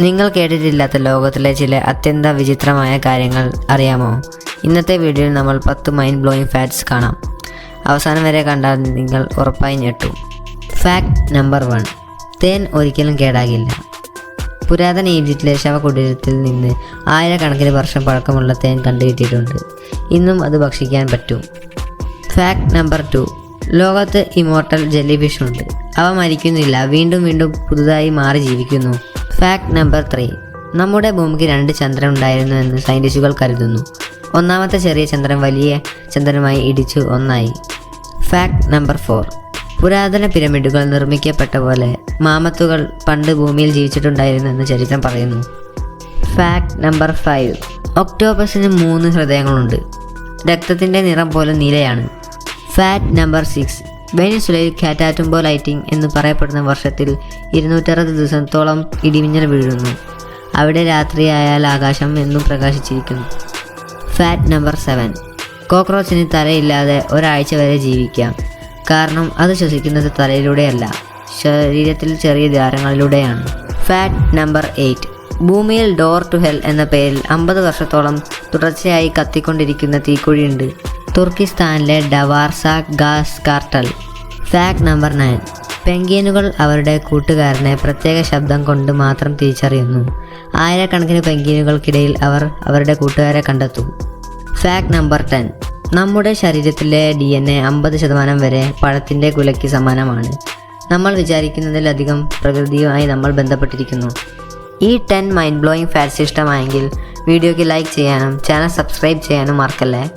നിങ്ങൾ കേട്ടിട്ടില്ലാത്ത ലോകത്തിലെ ചില അത്യന്ത വിചിത്രമായ കാര്യങ്ങൾ അറിയാമോ? ഇന്നത്തെ വീഡിയോയിൽ നമ്മൾ പത്ത് മൈൻഡ് ബ്ലോയിങ് ഫാക്ട്സ് കാണാം. അവസാനം വരെ കണ്ടാൽ നിങ്ങൾ ഉറപ്പായി ഞെട്ടും. ഫാക്ട് നമ്പർ വൺ തേൻ ഒരിക്കലും കേടാകില്ല. പുരാതന ഈജിപ്തിലെ ശവകുടീരത്തിൽ നിന്ന് ആയിരക്കണക്കിന് വർഷം പഴക്കമുള്ള തേൻ കണ്ടുകിട്ടിയിട്ടുണ്ട്. ഇന്നും അത് ഭക്ഷിക്കാൻ പറ്റും. ഫാക്ട് നമ്പർ ടു ലോകത്ത് ഇമോർട്ടൽ ജെല്ലി ഫിഷ് ഉണ്ട്. അവ മരിക്കുന്നില്ല. വീണ്ടും വീണ്ടും പുതുതായി മാറി ജീവിക്കുന്നു. ഫാക്ട് നമ്പർ ത്രീ നമ്മുടെ ഭൂമിക്ക് രണ്ട് ചന്ദ്രൻ ഉണ്ടായിരുന്നു എന്ന് സയന്റിസ്റ്റുകൾ കരുതുന്നു. ഒന്നാമത്തെ ചെറിയ ചന്ദ്രൻ വലിയ ചന്ദ്രനുമായി ഇടിച്ചു ഒന്നായി. ഫാക്ട് നമ്പർ ഫോർ പുരാതന പിരമിഡുകൾ നിർമ്മിക്കപ്പെട്ട പോലെ മാമത്തുകൾ പണ്ട് ഭൂമിയിൽ ജീവിച്ചിട്ടുണ്ടായിരുന്നു എന്ന് ചരിത്രം പറയുന്നു. ഫാക്ട് നമ്പർ ഫൈവ് ഒക്ടോബസിന് മൂന്ന് ഹൃദയങ്ങളുണ്ട്. രക്തത്തിന്റെ നിറം പോലും നീലയാണ്. ഫാക്ട് നമ്പർ സിക്സ് വെനിസുലയിൽ കാറ്റാറ്റുംബോ ലൈറ്റിംഗ് എന്ന് പറയപ്പെടുന്ന വർഷത്തിൽ ഇരുന്നൂറ്ററുപത് ദിവസത്തോളം ഇടിമിന്നൽ വീഴുന്നു. അവിടെ രാത്രിയായാൽ ആകാശം എന്നും പ്രകാശിച്ചിരിക്കുന്നു. Fact number seven. കോക്രോച്ചിന് തലയില്ലാതെ ഒരാഴ്ച വരെ ജീവിക്കാം. കാരണം അത് ശ്വസിക്കുന്നത് തലയിലൂടെയല്ല ശരീരത്തിൽ ചെറിയ ദ്വാരങ്ങളിലൂടെയാണ്. Fact number eight. ഭൂമിയിൽ ഡോർ ടു ഹെൽ എന്ന പേരിൽ അമ്പത് വർഷത്തോളം തുടർച്ചയായി കത്തിക്കൊണ്ടിരിക്കുന്ന തീക്കുഴിയുണ്ട്. തുർക്കിസ്ഥാനിലെ Darvaza gas crater. Fact number nine. പെങ്കിയനുകൾ അവരുടെ കൂട്ടുകാരനെ പ്രത്യേക ശബ്ദം കൊണ്ട് മാത്രം തിരിച്ചറിയുന്നു. ആയിരക്കണക്കിന് പെങ്കിയനുകൾക്കിടയിൽ അവർ അവരുടെ കൂട്ടുകാരെ കണ്ടെത്തും. Fact number ten. നമ്മുടെ ശരീരത്തിലെ ഡി എൻ എ അമ്പത് ശതമാനം വരെ പഴത്തിന്റെ കുലയ്ക്ക് സമാനമാണ്. നമ്മൾ വിചാരിക്കുന്നതിലധികം പ്രകൃതിയുമായി നമ്മൾ ബന്ധപ്പെട്ടിരിക്കുന്നു. ഈ ടെൻ മൈൻഡ് ബ്ലോയിങ് ഫാക്ട്സ് ഇഷ്ടമായെങ്കിൽ വീഡിയോയ്ക്ക് ലൈക്ക് ചെയ്യാനും ചാനൽ സബ്സ്ക്രൈബ് ചെയ്യാനും മറക്കല്ലേ?